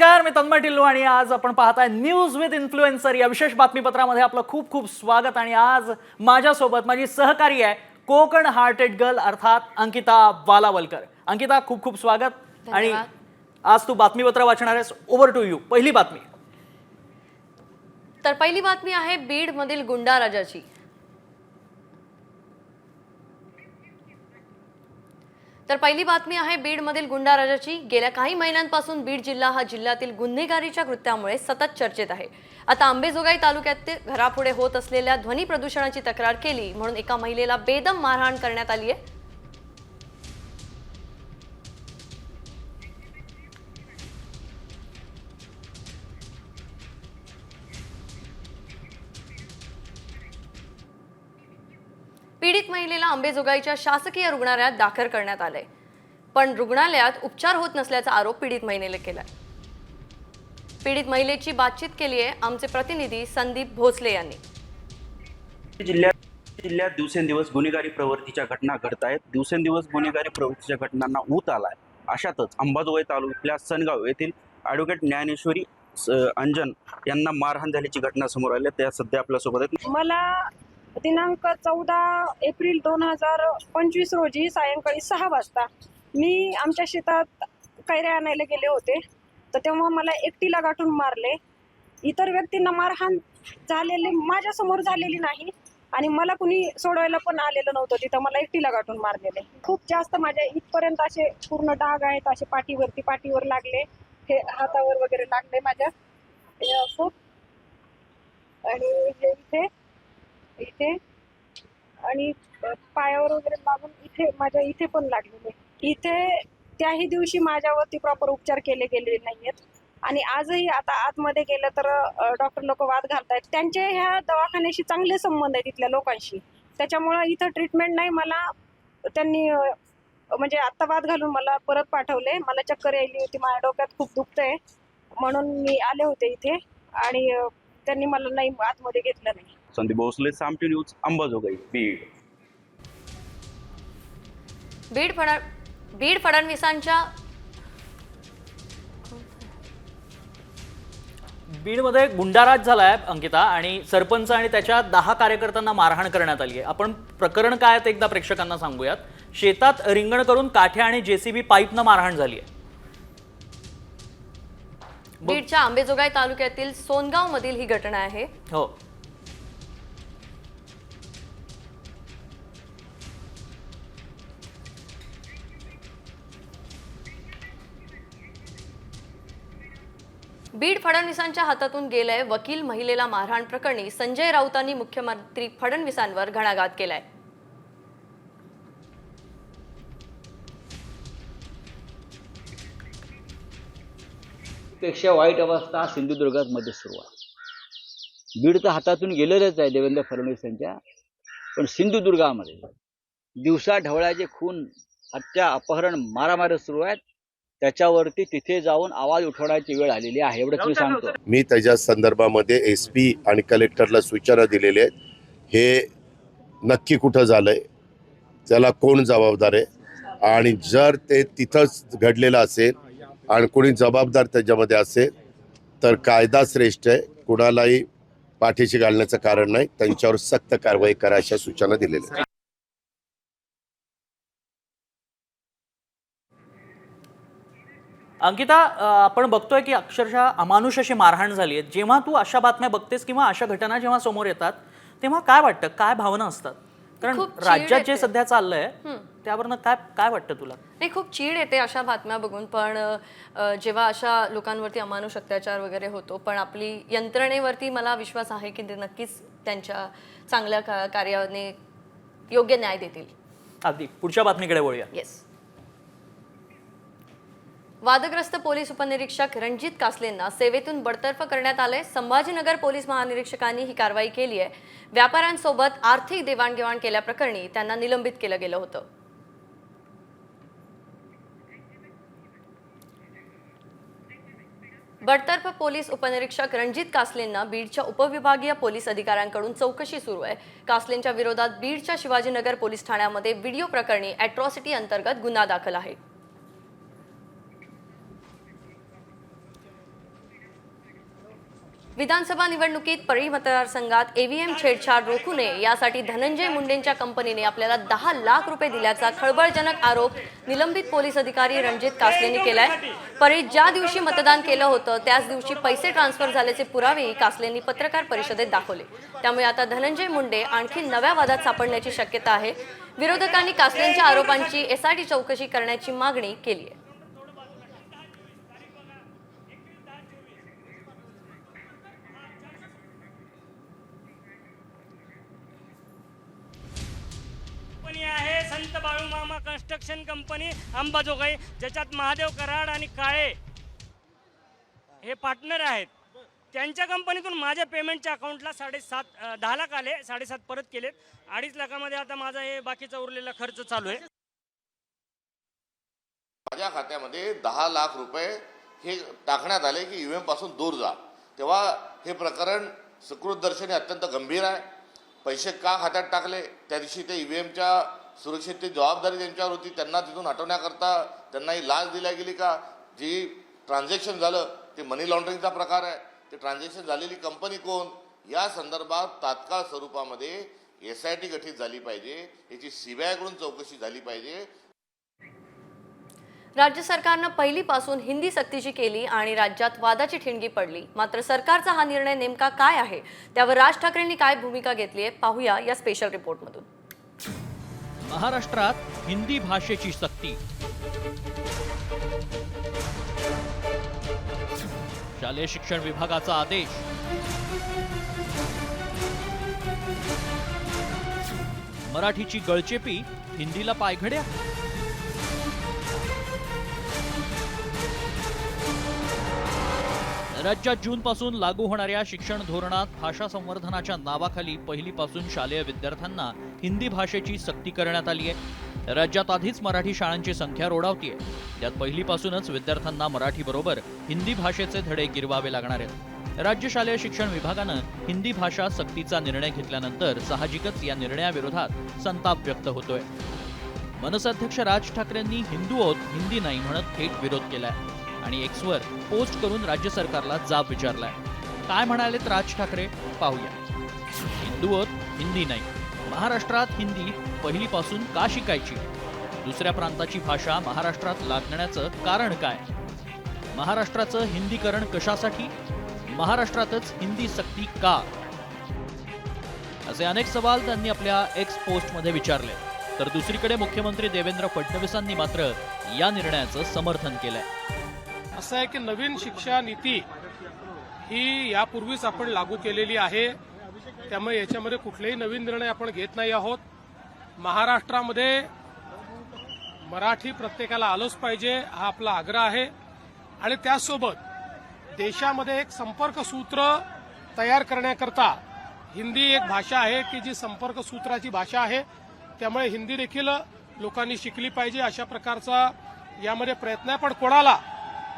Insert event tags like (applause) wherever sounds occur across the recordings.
नमस्कार मी तन्मय टिल्लू आणि आज आपण पाहताय न्यूज विथ इन्फ्लुएन्सर या विशेष बातमीपत्रामध्ये आपलं खूप खूप स्वागत आणि आज माझ्यासोबत माझी सहकारी आहे कोकण हार्टेड गर्ल अर्थात अंकिता वालावलकर अंकिता खूप खूप स्वागत आणि. आज तू बातमीपत्र वाचणार आहेस. ओव्हर टू यू पहिली बातमी. तर पहिली बातमी आहे बीड मधील गुंडा राजाची तर पहिली बातमी आहे बीडमधील गुंडाराजाची गुंडा राजाची. गेल्या काही महिन्यांपासून बीड जिल्हा हा जिल्ह्यातील गुन्हेगारीच्या कृत्यामुळे सतत चर्चेत आहे. आता आंबेजोगाई तालुक्यातील घरापुढे होत असलेल्या ध्वनी प्रदूषणाची तक्रार केली म्हणून एका महिलेला बेदम मारहाण करण्यात आली आहे. महिलेला अंबेजोगाईच्या शासकीय रुग्णालयात दाखल करण्यात आलंय. पण रुग्णालयात उपचार होत नसल्याचा आरोप पीडित महिलेने केलाय. पीडित महिलेची बातचीत केली आहे आमचे प्रतिनिधी संदीप भोसले यांनी. जिल्ह्यात जिल्ह्यात दिवसेंदिवस गुन्हेगारी प्रवृत्तीच्या घटना घडत आहेत. दिवसेंदिवस गुन्हेगारी प्रवृत्तीच्या घटनांना ऊत आलाय. अशातच अंबाजोगाई तालुक्यातल्या सनगाव येथील ॲडव्होकेट ज्ञानेश्वरी अंजन यांना मारहाण झाल्याची घटना समोर आली आहे. त्या सध्या आपल्यासोबत आहेत. मला दिनांक चौदा एप्रिल दोन हजार पंचवीस रोजी सायंकाळी सहा वाजता मी आमच्या शेतात कैऱ्या आणायला गेले होते. तर तेव्हा मला एकटीला गाठून मारले. इतर व्यक्तींना मारहाण झालेली माझ्यासमोर झालेली नाही आणि मला कुणी सोडवायला पण आलेलं नव्हतं तिथं. मला एकटीला गाठून मारलेले. खूप जास्त माझ्या इथपर्यंत असे पूर्ण डाग आहेत असे पाठीवरती पाठीवर लागले हे हातावर वगैरे लागले माझ्या. खूप असं. आणि हे इथे इथे. आणि पायावर वगैरे लागून इथे माझ्या इथे पण लागलेले. इथे त्याही दिवशी माझ्यावरती प्रॉपर उपचार केले गेलेले नाहीयेत. आणि आजही आता आतमध्ये गेलं तर डॉक्टर लोक वाद घालतायत. त्यांचे ह्या दवाखान्याशी चांगले संबंध आहेत तिथल्या लोकांशी. त्याच्यामुळं इथं ट्रीटमेंट नाही. मला त्यांनी म्हणजे आत्ता वाद घालून मला परत पाठवले. मला चक्कर यायली होती. माझ्या डोक्यात खूप दुखतंय. म्हणून मी आले होते इथे. आणि त्यांनी मला नाही आतमध्ये घेतलं नाही. संदीप भोसले सामटी न्यूज अंबाजोगाई बीड. बीड फड बीड फडणवीसांच्या बीडमध्ये गुंडाराज झालाय अंकिता आणि सरपंच आणि त्याच्या दहा कार्यकर्त्यांना मारहाण करण्यात आली आहे. आपण प्रकरण काय आहे ते एकदा प्रेक्षकांना सांगूयात. शेतात रिंगण करून काठ्या आणि जेसीबी पाईपनं मारहाण झाली आहे. बीडच्या आंबेजोगाई तालुक्यातील सोनगाव मधील ही घटना आहे. हो. बीड फडणवीसांच्या हातातून गेलंय वकील महिलेला मारहाण प्रकरणी संजय राऊतांनी मुख्यमंत्री फडणवीसांवर घणाघात केलाय. पेक्षा वाईट अवस्था सिंधुदुर्गात मध्ये सुरू आहे. बीड तर हातातून गेलेलंच आहे देवेंद्र फडणवीस यांच्या पण सिंधुदुर्गामध्ये दिवसा ढवळ्याचे खून हत्या अपहरण मारामारी सुरू आहेत. त्याच्यावरती तिथे जाऊन आवाज उठवण्याची वेळ आलेली आहे. एवढंच मी सांगतो. मी त्याच्या संदर्भामध्ये एस पी आणि कलेक्टरला सूचना दिलेल्या आहेत. हे नक्की कुठं झालंय? त्याला कोण जबाबदार आहे? आणि जर ते तिथंच घडलेलं असेल आणि कोणी जबाबदार त्याच्यामध्ये असेल तर कायदा श्रेष्ठ आहे. कुणालाही पाठीशी घालण्याचं कारण नाही. त्यांच्यावर सक्त कारवाई करा अशा सूचना दिलेल्या अंकिता आपण बघतोय की अक्षरशः अमानुष अशी मारहाण झाली आहे. जेव्हा तू अशा बातम्या बघतेस किंवा अशा घटना जेव्हा समोर येतात तेव्हा काय वाटतं? काय भावना असतात? कारण खूप चीड राज्यात जे येते. सध्या चाललंय त्यावरनं काय काय वाटतं तुला? नाही खूप चीड येते अशा बातम्या बघून. पण अ, जेव्हा अशा लोकांवरती अमानुष अत्याचार वगैरे होतो पण आपली यंत्रणेवरती मला विश्वास आहे की ते नक्कीच त्यांच्या चांगल्या का कार्याने योग्य न्याय देतील. अगदी. पुढच्या बातमीकडे वळूया. येस वादग्रस्त पोलीस उपनिरीक्षक रणजित कासलेंना सेवेतून बडतर्फ करण्यात आलंय. संभाजीनगर पोलीस महानिरीक्षकांनी ही कारवाई केली आहे. व्यापाऱ्यांसोबत आर्थिक देवाणघेवाण केल्याप्रकरणी त्यांना निलंबित केलं गेलं होतं. बडतर्फ पोलीस उपनिरीक्षक रणजित कासलेंना बीडच्या उपविभागीय पोलीस अधिकाऱ्यांकडून चौकशी सुरू आहे. कासलेंच्या विरोधात बीडच्या शिवाजीनगर पोलीस ठाण्यामध्ये व्हिडिओ प्रकरणी अॅट्रॉसिटी अंतर्गत गुन्हा दाखल आहे. विधानसभा निवडणुकीत परळी मतदारसंघात ईव्हीएम छेडछाड रोखू नये यासाठी धनंजय मुंडेंच्या कंपनीने आपल्याला दहा लाख रुपये दिल्याचा खळबळजनक आरोप निलंबित पोलीस अधिकारी रणजित कासलेंनी केलाय. परळीत ज्या दिवशी मतदान केलं होतं त्याच दिवशी पैसे ट्रान्सफर झाल्याचे पुरावेही कासलेंनी पत्रकार परिषदेत दाखवले. त्यामुळे आता धनंजय मुंडे आणखी नव्या वादात सापडण्याची शक्यता आहे. विरोधकांनी कासलेंच्या आरोपांची एसआयटी चौकशी करण्याची मागणी केली आहे कंपनी आहे संत बाळूमामा कन्स्ट्रक्शन कंपनी अंबाजोगाई ज्याच्यात महादेव कराड आणि काळे हे पार्टनर आहेत. त्यांच्या कंपनीतून माझ्या पेमेंटच्या अकाउंटला साडेसात दहा लाख आले साडेसात परत केलेत. अडीच लाखामध्ये आता माझा हे बाकीचा उरलेला खर्च चालू आहे. माझ्या खात्यामध्ये दहा लाख रुपये हे टाकण्यात आले की यू पासून दूर जा. तेव्हा हे प्रकरण सुकृत दर्शनी अत्यंत गंभीर आहे. पैसे का खात्यात टाकले? त्या दिवशी ते ईव्हीएमच्या सुरक्षेची जबाबदारी त्यांच्यावर होती. त्यांना तिथून हटवण्याकरता त्यांना ही लाच दिल्या गेली का? जी ट्रान्झॅक्शन झालं ते मनी लॉन्ड्रिंगचा प्रकार आहे. ते ट्रान्झॅक्शन झालेली कंपनी कोण? या संदर्भात तात्काळ स्वरूपामध्ये एस आय टी गठीत झाली पाहिजे. याची सीबीआयकडून चौकशी झाली पाहिजे. राज्य सरकारनं पहिलीपासून हिंदी सक्तीची केली आणि राज्यात वादाची ठिणगी पडली. मात्र सरकारचा हा निर्णय नेमका काय आहे? त्यावर राज ठाकरेंनी काय भूमिका घेतली आहे? पाहूया या स्पेशल रिपोर्टमधून महाराष्ट्रात हिंदी भाषेची सक्ती. शालेय शिक्षण विभागाचा आदेश. मराठीची गळचेपी हिंदीला पायघड्या? राज्यात जूनपासून लागू होणाऱ्या शिक्षण धोरणात भाषा संवर्धनाच्या नावाखाली पहिलीपासून शालेय विद्यार्थ्यांना हिंदी भाषेची सक्ती करण्यात आली आहे. राज्यात आधीच मराठी शाळांची संख्या रोडावतीये. त्यात पहिलीपासूनच विद्यार्थ्यांना मराठीबरोबर हिंदी भाषेचे धडे गिरवावे लागणार आहेत. राज्य शालेय शिक्षण विभागानं हिंदी भाषा सक्तीचा निर्णय घेतल्यानंतर साहजिकच या निर्णयाविरोधात संताप व्यक्त होतोय. मनसाध्यक्ष राज ठाकरेंनी हिंदू आहोत हिंदी नाही म्हणत थेट विरोध केलाय. आणि एक्सवर पोस्ट करून राज्य सरकारला जाब विचारलाय. काय म्हणालेत राज ठाकरे? पाहूया. हिंदूवर हिंदी नाही. महाराष्ट्रात हिंदी पहिलीपासून का शिकायची? दुसऱ्या प्रांताची भाषा महाराष्ट्रात लागण्याचं कारण काय? महाराष्ट्राचं हिंदीकरण कशासाठी? महाराष्ट्रातच हिंदी सक्ती का? असे अनेक सवाल त्यांनी आपल्या एक्स पोस्टमध्ये विचारले. तर दुसरीकडे मुख्यमंत्री देवेंद्र फडणवीसांनी मात्र या निर्णयाचं समर्थन केलंय. असं आहे की नवीन शिक्षा नीती ही यापूर्वीच आपण लागू केलेली आहे. त्यामुळे याच्यामध्ये कुठलेही नवीन निर्णय आपण घेत नाही आहोत. महाराष्ट्रामध्ये मराठी प्रत्येकाला आलंच पाहिजे हा आपला आग्रह आहे. आणि त्याचसोबत देशामध्ये एक संपर्क सूत्र तयार करण्याकरता हिंदी एक भाषा आहे की जी संपर्क सूत्राची भाषा आहे त्यामुळे हिंदी देखील लोकांनी शिकली पाहिजे अशा प्रकारचा यामध्ये प्रयत्न आहे. पण कोणाला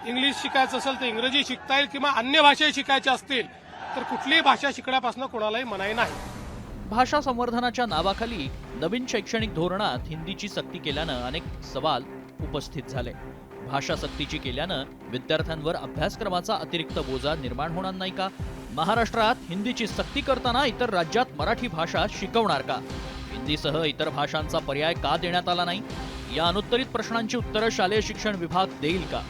इंग्लिश शिकायचं असेल तर इंग्रजी शिकता येईल किंवा अन्य भाषाही शिकायच्या असतील तर कुठलीही भाषा शिकण्यापासून कोणालाही मनाई नाही. भाषा संवर्धनाच्या नावाखाली नवीन शैक्षणिक धोरणात हिंदीची सक्ती केल्यानं अनेक सवाल उपस्थित झाले. भाषा सक्तीची केल्यानं विद्यार्थ्यांवर अभ्यासक्रमाचा अतिरिक्त बोजा निर्माण होणार नाही का? महाराष्ट्रात हिंदीची सक्ती करताना इतर राज्यात मराठी भाषा शिकवणार का? हिंदीसह इतर भाषांचा पर्याय का देण्यात आला नाही? या अनुत्तरित प्रश्नांची उत्तरं शालेय शिक्षण विभाग देईल का?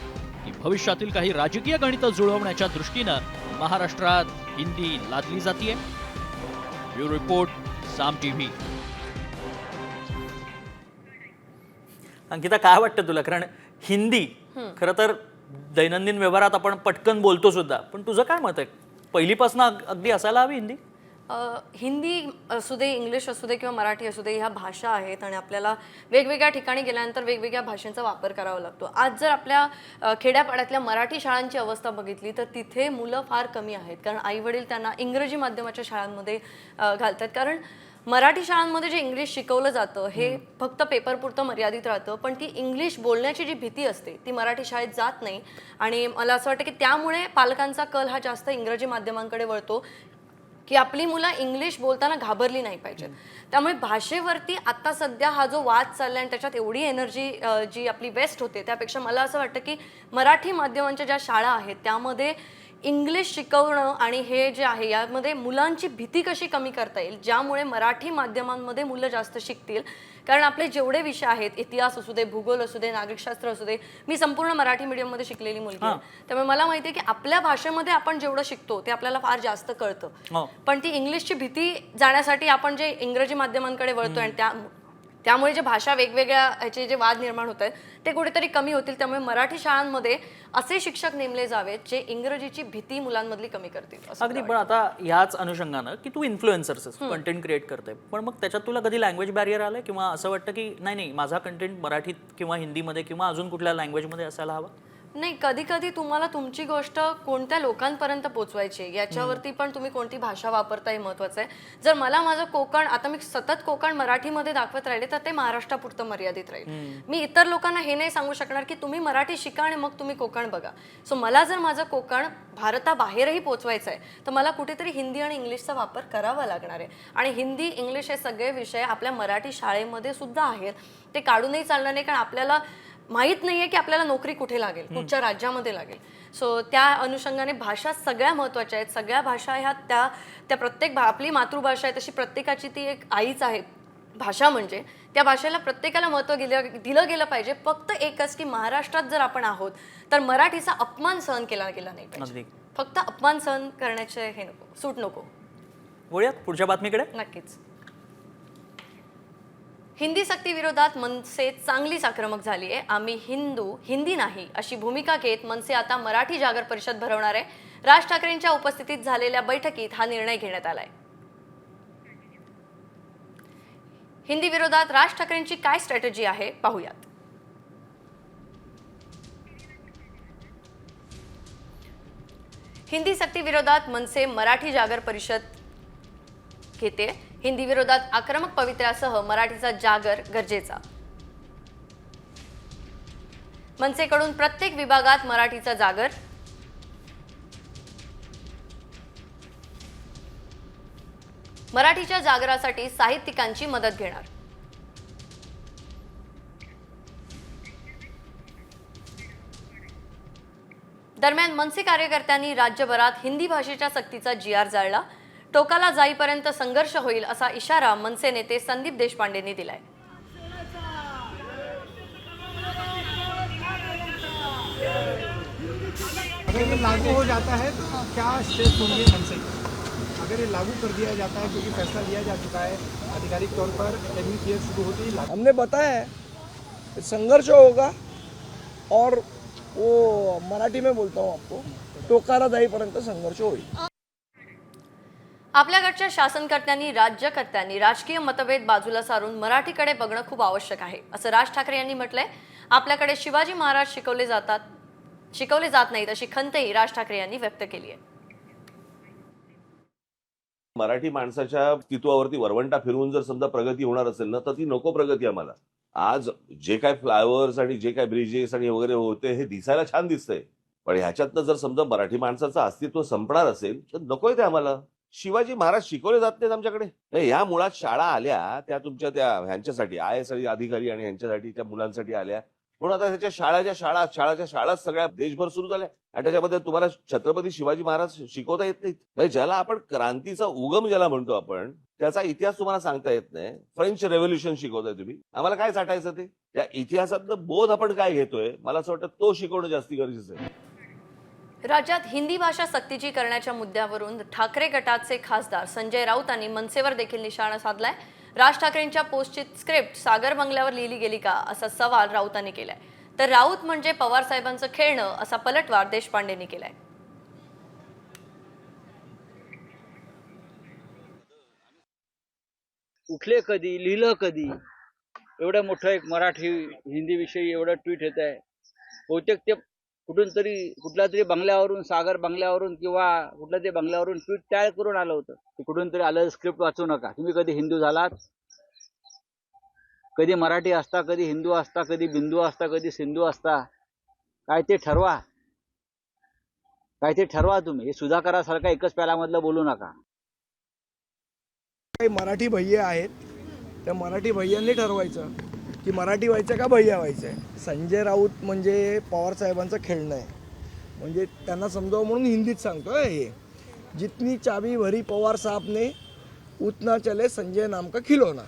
की भविष्यातील काही राजकीय गणितं जुळवण्याच्या दृष्टीनं महाराष्ट्रात हिंदी लादली जातीये. Bureau report Saam TV Ankita काय वाटतं तुला? कारण हिंदी खरं तर दैनंदिन व्यवहारात आपण पटकन बोलतो सुद्धा. पण तुझं काय मत आहे? पहिलीपासून अग- अगदी असायला हवी हिंदी? हिंदी असू दे इंग्लिश असू दे किंवा मराठी असू दे ह्या भाषा आहेत आणि आपल्याला वेगवेगळ्या ठिकाणी गेल्यानंतर वेगवेगळ्या भाषांचा वापर करावा लागतो. आज जर आपल्या खेड्यापाड्यातल्या मराठी शाळांची अवस्था बघितली तर तिथे मुलं फार कमी आहेत. कारण आईवडील त्यांना इंग्रजी माध्यमाच्या शाळांमध्ये घालतात. कारण मराठी शाळांमध्ये जे इंग्लिश शिकवलं जातं हे फक्त पेपरपुरतं मर्यादित राहतं. पण ती इंग्लिश बोलण्याची जी भीती असते ती मराठी शाळेत जात नाही. आणि मला असं वाटतं की त्यामुळे पालकांचा कल हा जास्त इंग्रजी माध्यमांकडे वळतो. की आपली मुलं इंग्लिश बोलताना घाबरली नाही पाहिजेत. त्यामुळे भाषेवरती आता सध्या हा जो वाद चालला आणि त्याच्यात एवढी एनर्जी जी आपली वेस्ट होते त्यापेक्षा मला असं वाटतं की मराठी माध्यमांच्या ज्या शाळा आहेत त्यामध्ये इंग्लिश शिकवणं आणि हे जे आहे यामध्ये मुलांची भीती कशी कमी करता येईल ज्यामुळे मराठी माध्यमांमध्ये मुलं जास्त शिकतील? कारण आपले जेवढे विषय आहेत इतिहास असू दे भूगोल असू दे नागरिकशास्त्र असू दे मी संपूर्ण मराठी मीडियममध्ये शिकलेली मुलगी आहे. त्यामुळे मला माहिती आहे की आपल्या भाषेमध्ये आपण जेवढं शिकतो ते आपल्याला फार जास्त कळतं. हो. पण ती इंग्लिशची भीती जाण्यासाठी आपण जे इंग्रजी माध्यमांकडे वळतोय आणि त्या त्यामुळे जे भाषा वेगवेगळ्या ह्याचे जे वाद निर्माण होत आहेत ते कुठेतरी कमी होतील. त्यामुळे मराठी शाळांमध्ये असे शिक्षक नेमले जावेत जे इंग्रजीची भीती मुलांमधली कमी करतील अगदी पण आता ह्याच अनुषंगानं की तू इन्फ्लुएन्सर्स कंटेंट क्रिएट करते पण मग त्याच्यात तुला कधी लँग्वेज बॅरियर आलंय? किंवा असं वाटतं की नाही नाही माझा कंटेंट मराठीत किंवा हिंदीमध्ये किंवा अजून कुठल्या लँग्वेजमध्ये असायला हवा? नाही कधी कधी तुम्हाला तुमची गोष्ट कोणत्या लोकांपर्यंत पोहोचवायची आहे? याच्यावरती पण तुम्ही कोणती भाषा वापरता हे महत्वाचं आहे? जर मला माझं कोकण आता मी सतत कोकण मराठीमध्ये दाखवत राहिले तर ते महाराष्ट्रापुरतं मर्यादित राहील. मी इतर लोकांना हे नाही सांगू शकणार की तुम्ही मराठी शिका आणि मग तुम्ही कोकण बघा. सो मला जर माझं कोकण भारताबाहेरही पोचवायचं आहे तर मला कुठेतरी हिंदी आणि इंग्लिशचा वापर करावा लागणार आहे. आणि हिंदी इंग्लिश हे सगळे विषय आपल्या मराठी शाळेमध्ये सुद्धा आहेत. ते काढूनही चालणार नाही कारण आपल्याला माहीत नाहीये की आपल्याला नोकरी कुठे लागेल कुठच्या राज्यामध्ये लागेल. सो त्या अनुषंगाने भाषा सगळ्या महत्त्वाच्या आहेत. सगळ्या भाषा ह्या त्या त्या प्रत्येक भा आपली मातृभाषा आहे तशी प्रत्येकाची ती एक आईच आहे. भाषा म्हणजे त्या भाषेला प्रत्येकाला महत्त्व दिलं दिलं गेलं पाहिजे. फक्त एकच की महाराष्ट्रात जर आपण आहोत तर मराठीचा अपमान सहन केला गेला नाही पाहिजे. फक्त अपमान सहन करण्याचे हे नको सूट नको. वळूयात पुढच्या बातमीकडे. नक्कीच. हिंदी सक्ती विरोधात मनसे चांगलीच आक्रमक झाली आहे. आम्ही हिंदू हिंदी नाही अशी भूमिका घेत मनसे आता मराठी जागर परिषद भरवणार आहे. राज ठाकरेंच्या उपस्थितीत झालेल्या बैठकीत हा निर्णय घेण्यात आलाय. हिंदी विरोधात राज ठाकरेंची काय स्ट्रॅटेजी आहे पाहूयात. हिंदी सक्ती विरोधात मनसे मराठी जागर परिषद घेते. हिंदी विरोधात आक्रमक पवित्र्यासह मराठीचा जागर गरजेचा. मनसेकडून प्रत्येक विभागात मराठीचा जागर. मराठीच्या जागरासाठी साहित्यिकांची मदत घेणार. दरम्यान मनसे कार्यकर्त्यांनी राज्यभरात हिंदी भाषेच्या सक्तीचा जी आर जाळला. टोकाला जाईपर्यंत संघर्ष होईल असा इशारा मनसे नेते संदीप देशपांडेंनी दिलाय. अगर ये लागू हो जाता है तो क्या स्टेप होंगे हमसे अगर ये लागू कर दिया जाता है क्योंकि फैसला लिया जा चुका है आधिकारिक तौर पर ईयर शुरू होते ही हमने बताया है संघर्ष होगा और वो मराठी में बोलता हूँ आपको टोकारा जाईपर्यंत संघर्ष होईल। आपल्याकडच्या शासनकर्त्यांनी राज्यकर्त्यांनी राजकीय मतभेद बाजूला सारून मराठीकडे बघणं खूप आवश्यक आहे असं राज ठाकरे यांनी म्हटलंय. आपल्याकडे शिवाजी महाराज शिकवले जातात शिकवले जात नाहीत अशी खंतही राज ठाकरे यांनी व्यक्त केली आहे. मराठी माणसाच्या तित्वावरती वरवंटा फिरवून जर समजा प्रगती होणार असेल ना तर ती नको प्रगती आम्हाला. आज जे काय फ्लायओव्हर्स आणि जे काय ब्रिजेस आणि वगैरे होते हे दिसायला छान दिसतंय. पण ह्याच्यातनं जर समजा मराठी माणसाचं अस्तित्व संपणार असेल तर नकोय ते आम्हाला. शिवाजी महाराज शिकवले जात नाहीत आमच्याकडे. नाही, ह्या मुळात शाळा आल्या त्या तुमच्या त्या ह्यांच्यासाठी आय एस अधिकारी आणि ह्यांच्यासाठी त्या मुलांसाठी आल्या. म्हणून आता त्याच्या शाळाच्या शाळा शाळाच्या शाळा सगळ्या देशभर सुरू झाल्या. आणि त्याच्यामध्ये तुम्हाला छत्रपती शिवाजी महाराज शिकवता येत नाहीत. म्हणजे ज्याला आपण क्रांतीचा उगम ज्याला म्हणतो आपण त्याचा इतिहास तुम्हाला सांगता येत नाही. फ्रेंच रेव्होल्युशन शिकवताय तुम्ही. आम्हाला काय साठायचं ते? त्या इतिहासातलं बोध आपण काय घेतोय? मला असं वाटतं तो शिकवणं जास्ती गरजेचं आहे. राज्यात हिंदी भाषा सक्तीची करण्याच्या मुद्द्यावरून ठाकरे गटाचे खासदार संजय राऊतांनी मनसेवर देखील निशाणा साधलाय. राज ठाकरेंच्या पोस्टची स्क्रिप्ट सागर बंगल्यावर लिहिली गेली का असा सवाल राऊतांनी केलाय. तर राऊत म्हणजे पवार साहेबांचं खेळणं असा पलटवार देशपांडेंनी केलाय. उठले कधी लिहिलं कधी? एवढं मोठं एक मराठी हिंदी विषयी एवढं ट्विट येत आहे बहुतेक ते कुठून तरी कुठल्या तरी बंगल्यावरून सागर बंगल्यावरून किंवा कुठल्या तरी बंगल्यावरून ट्विट तयार करून आलं होतं. ते कुठून तरी आलं स्क्रिप्ट वाचू नका. तुम्ही कधी हिंदू झालात? कधी मराठी असता कधी हिंदू असता कधी बिंदू असता कधी सिंधू असता काय ते ठरवा. काय ते ठरवा तुम्ही. हे सुधाकरासारखा एकच प्यालामधलं बोलू नका. काही मराठी भैया आहेत. त्या मराठी भैयांनी ठरवायचं. की मराठी व्हायचं का भैया व्हायचं आहे संजय राऊत म्हणजे पवार साहेबांचं खेळणं आहे. म्हणजे त्यांना समजावं म्हणून हिंदीत सांगतो हे जितनी चाबी भरी पवार साहेबने उतना चले संजय नाम का खिलौना.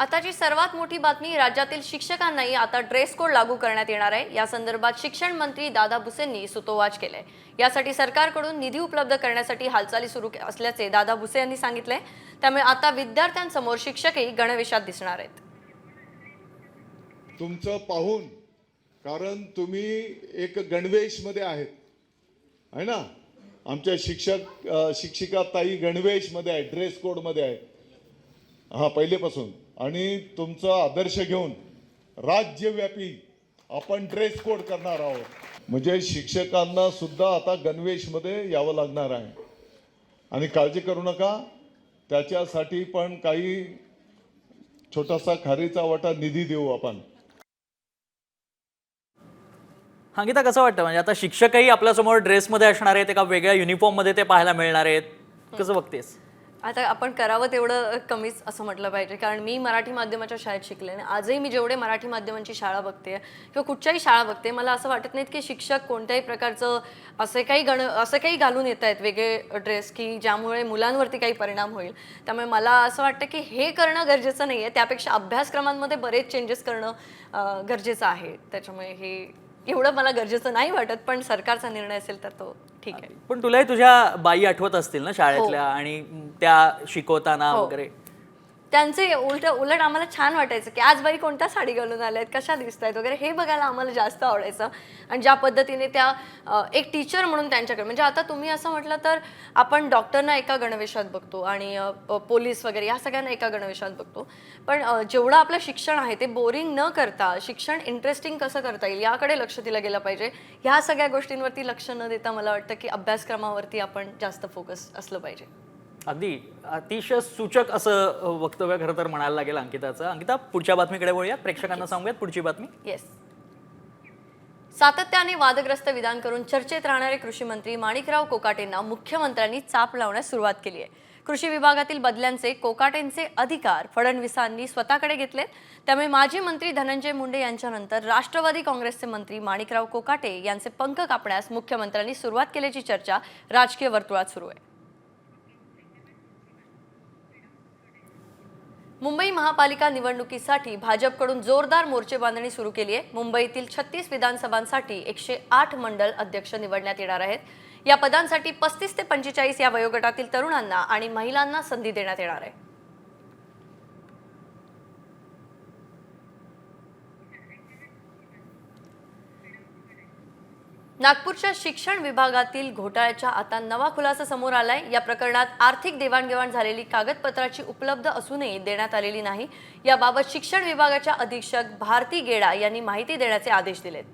आताची सर्वात मोठी बातमी राज्यातील शिक्षकांनाही आता ड्रेस कोड लागू करण्यात येणार आहे. या संदर्भात शिक्षण मंत्री दादा भुसेंनी सुतोवाच केले यासाठी सरकारकडून निधी उपलब्ध करण्यासाठी हालचाली सुरू के- असल्याचे दादा भुसे यांनी सांगितले त्यामुळे आता विद्यार्थ्यांसमोर शिक्षकही गणवेशात दिसणार आहेत. तुमचं पाहून कारण तुम्ही एक गणवेशमध्ये आहेत. आहे ना? आमच्या शिक्षक शिक्षिका ताई गणवेशमध्ये आहे ड्रेस कोडमध्ये आहे हां पहिलेपासून. आणि तुमचा आदर्श घेऊन राज्यव्यापी आपण ड्रेस कोड करणार आहोत. म्हणजे शिक्षकांना सुद्धा आता गणवेशमध्ये यावं लागणार आहे. आणि काळजी करू नका त्याच्यासाठी पण काही छोटासा खारीचा वाटा निधी देऊ आपण. अंकिता कसं वाटतं? म्हणजे आता शिक्षकही आपल्यासमोर ड्रेसमध्ये असणार आहेत एका वेगळ्या युनिफॉर्ममध्ये ते पाहायला मिळणार आहेत. कसं बघतेस? आता आपण करावं तेवढं कमीच असं म्हटलं पाहिजे. कारण मी मराठी माध्यमाच्या शाळेत शिकले आणि आजही मी जेवढे मराठी माध्यमांची शाळा बघते किंवा कुठच्याही शाळा बघते मला असं वाटत नाहीत की शिक्षक कोणत्याही प्रकारचं असे काही गण असं काही घालून येत आहेत वेगळे ड्रेस की ज्यामुळे मुलांवरती काही परिणाम होईल. त्यामुळे मला असं वाटतं की हे करणं गरजेचं नाही आहे त्यापेक्षा अभ्यासक्रमांमध्ये बरेच चेंजेस करणं गरजेचं आहे. त्याच्यामुळे हे एवढं मला गरजेचं नाही वाटत पण सरकारचा निर्णय असेल तर तो ठीक आहे. पण तुलाही तुझ्या बाई आठवत असतील ना शाळेतल्या आणि त्या शिकवताना हो. वगैरे? त्यांचे उलट उलट आम्हाला छान वाटायचं की आज बाई कोणत्या साडी घालून आल्या आहेत कशा दिसत आहेत वगैरे? हे बघायला आम्हाला जास्त आवडायचं. आणि ज्या पद्धतीने त्या एक टीचर म्हणून त्यांच्याकडे म्हणजे आता तुम्ही असं म्हटलं तर आपण डॉक्टरना एका गणवेशात बघतो आणि पोलीस वगैरे या सगळ्यांना एका गणवेशात बघतो. पण जेवढं आपलं शिक्षण आहे ते बोरिंग न करता शिक्षण इंटरेस्टिंग कसं करता येईल याकडे लक्ष दिलं गेलं पाहिजे. ह्या सगळ्या गोष्टींवरती लक्ष न देता मला वाटतं की अभ्यासक्रमावरती आपण जास्त फोकस असलं पाहिजे. अगदी अतिशय सूचक असं वक्तव्य खरं तर म्हणायला लागेल अंकिताचं. अंकिता पुढच्या बातमीकडे वळूयात. प्रेक्षकांना सांगूयात पुढची बातमी. येस सातत्याने वादग्रस्त विधान करून चर्चेत राहणारे कृषी मंत्री माणिकराव कोकाटेंना मुख्यमंत्र्यांनी चाप लावण्यास सुरुवात केली आहे. कृषी विभागातील बदल्यांचे कोकाटेंचे अधिकार फडणवीसांनी स्वतःकडे घेतलेत. त्यामुळे माजी मंत्री धनंजय मुंडे यांच्यानंतर राष्ट्रवादी काँग्रेसचे मंत्री माणिकराव कोकाटे यांचे पंख कापण्यास मुख्यमंत्र्यांनी सुरुवात केल्याची चर्चा राजकीय वर्तुळात सुरू आहे. मुंबई महापालिका निवडणुकीसाठी भाजपकडून जोरदार मोर्चे बांधणी सुरू केली आहे. मुंबईतील छत्तीस विधानसभांसाठी एकशे आठ मंडल अध्यक्ष निवडण्यात येणार आहेत. या पदांसाठी पस्तीस ते पंचेचाळीस या वयोगटातील तरुणांना आणि महिलांना संधी देण्यात येणार आहे. नागपूरच्या शिक्षण विभागातील घोटाळ्याच्या आता नवा खुलासा समोर आलाय. या प्रकरणात आर्थिक देवाणघेवाण झालेली कागदपत्राची उपलब्ध असूनही देण्यात आलेली नाही. याबाबत शिक्षण विभागाच्या अधीक्षक भारती गेडा यांनी माहिती देण्याचे आदेश दिलेत.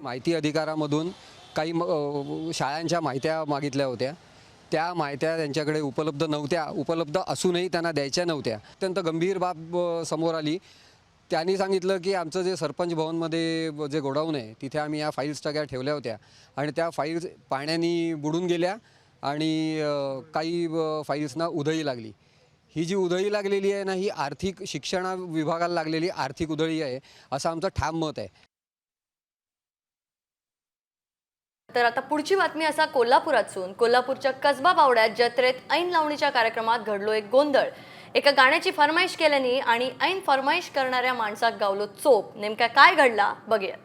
माहिती अधिकारामधून काही शाळांच्या माहित्या मागितल्या होत्या. त्या माहित्या त्यांच्याकडे उपलब्ध नव्हत्या. उपलब्ध असूनही त्यांना द्यायच्या नव्हत्या. अत्यंत गंभीर बाब समोर आली. त्यांनी सांगितलं की आमचं जे सरपंच भवनमध्ये जे गोडाऊन आहे तिथे आम्ही या फाईल्स सगळ्या ठेवल्या होत्या. आणि त्या फाईल्स पाण्याने बुडून गेल्या आणि काही फाईल्सना उधळी लागली. ही जी उधळी लागलेली आहे ना ही आर्थिक शिक्षणा विभागाला लागलेली आर्थिक उधळी आहे असं आमचं ठाम मत आहे. तर आता पुढची बातमी असा कोल्हापुरातून कोल्हापूरच्या कसबा बावड्यात जत्रेत ऐन लावणीच्या कार्यक्रमात घडलो एक गोंधळ. एका गाण्याची फरमाईश केल्याने आणि ऐन फरमाईश करणाऱ्या माणसात गावलो चोप. नेमका काय घडला? बघूया.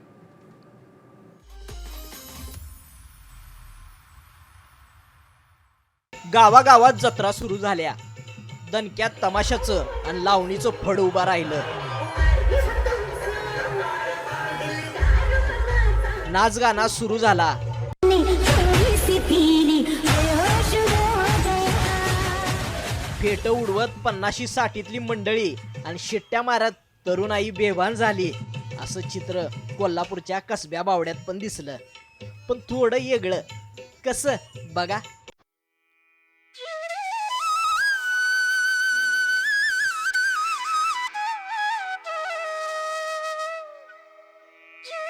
गावागावात जत्रा सुरू झाल्या. दणक्यात तमाशाचं आणि लावणीचं फड उभा राहिलं. नाच गाणं सुरू झाला. फेट उडवत पन्नाशी साठीतली मंडळी आणि शिट्ट्या मारत तरुणाई बेभान झाली. असं चित्र कोल्हापूरच्या कसब्या बावड्यात पण दिसलं. पण थोडं येगळं. कसं? बघा.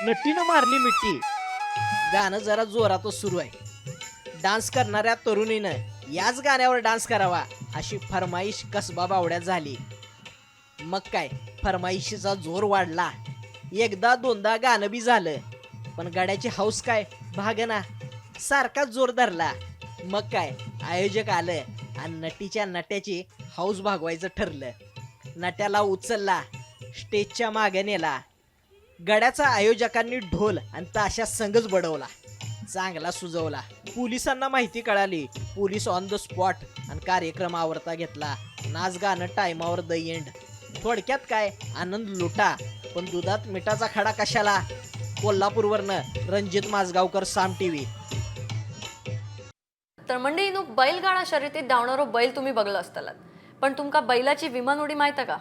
नट्टीनं मारली मिट्टी. गाणं जरा जोरातच सुरू आहे. डान्स करणाऱ्या तरुणीनं याच गाण्यावर डान्स करावा. अशी फरमाईश कसबा बावड्यात झाली. मग काय फरमाईशीचा जोर वाढला. एकदा दोनदा गाणं बी झालं. पण गाड्याची हौस काय? भागना. सारखाच जोर धरला. मग काय आयोजक आलं आणि नटीच्या नट्याची हौस भागवायचं ठरलं. नट्याला उचलला स्टेजच्या मागे नेला. गड्याचा आयोजकांनी ढोल आणि ताशा संघच बडवला. चांगला सुजवला. पोलिसांना माहिती कळाली. पोलीस ऑन द स्पॉट आणि कार्यक्रम आवरता घेतला. नाच गाणं टायमावर द एंड थोडक्यात काय? आनंद लुटा. पण दुधात मिठाचा खडा कशाला? कोल्हापूरवरनं रणजित माजगावकर साम टीव्ही. तर मंडळी न्हू बैलगाडा शर्यतीत धावणारो बैल तुम्ही बघला असतालात पण तुमका बैलाची विमान उडी माहीत का?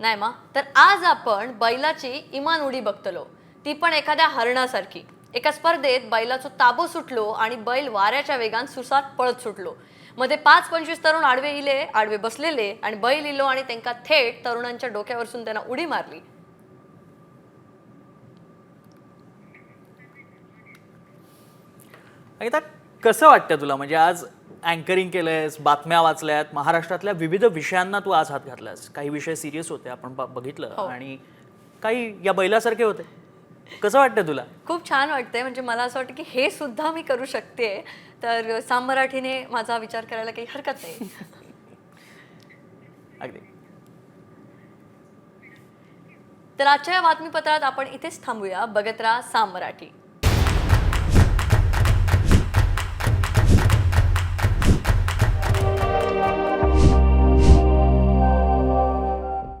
नाही मा. तर आज आपण बैलाची इमान उडी बघतलो. ती पण एखाद्या हरणासारखी. एका स्पर्धेत बैलाचो ताबो सुटलो आणि बैल वाऱ्याच्या वेगान सुसाट पळत सुटलो. मध्ये पाच पंचवीस तरुण आडवे इले आडवे बसलेले आणि बैल इलो आणि त्यांका थेट तरुणांच्या डोक्यावरसून त्यांना उडी मारली. आता कसं वाटतं तुला? म्हणजे आज अँकरिंग केलंयस बातम्या वाचल्यात महाराष्ट्रातल्या विविध विषयांना तू आज हात घातलास. काही विषय सिरियस होते आपण बघितलं हो. आणि काही या बैलासारखे होते. कसं वाटतं तुला? खूप छान वाटतंय. म्हणजे मला असं वाटतं की हे सुद्धा मी करू शकते. तर साम मराठीने माझा विचार करायला काही हरकत नाही. (laughs) अगदी. तर आजच्या या बातमीपत्रात आपण इथेच थांबूया. बघत राहा साम मराठी.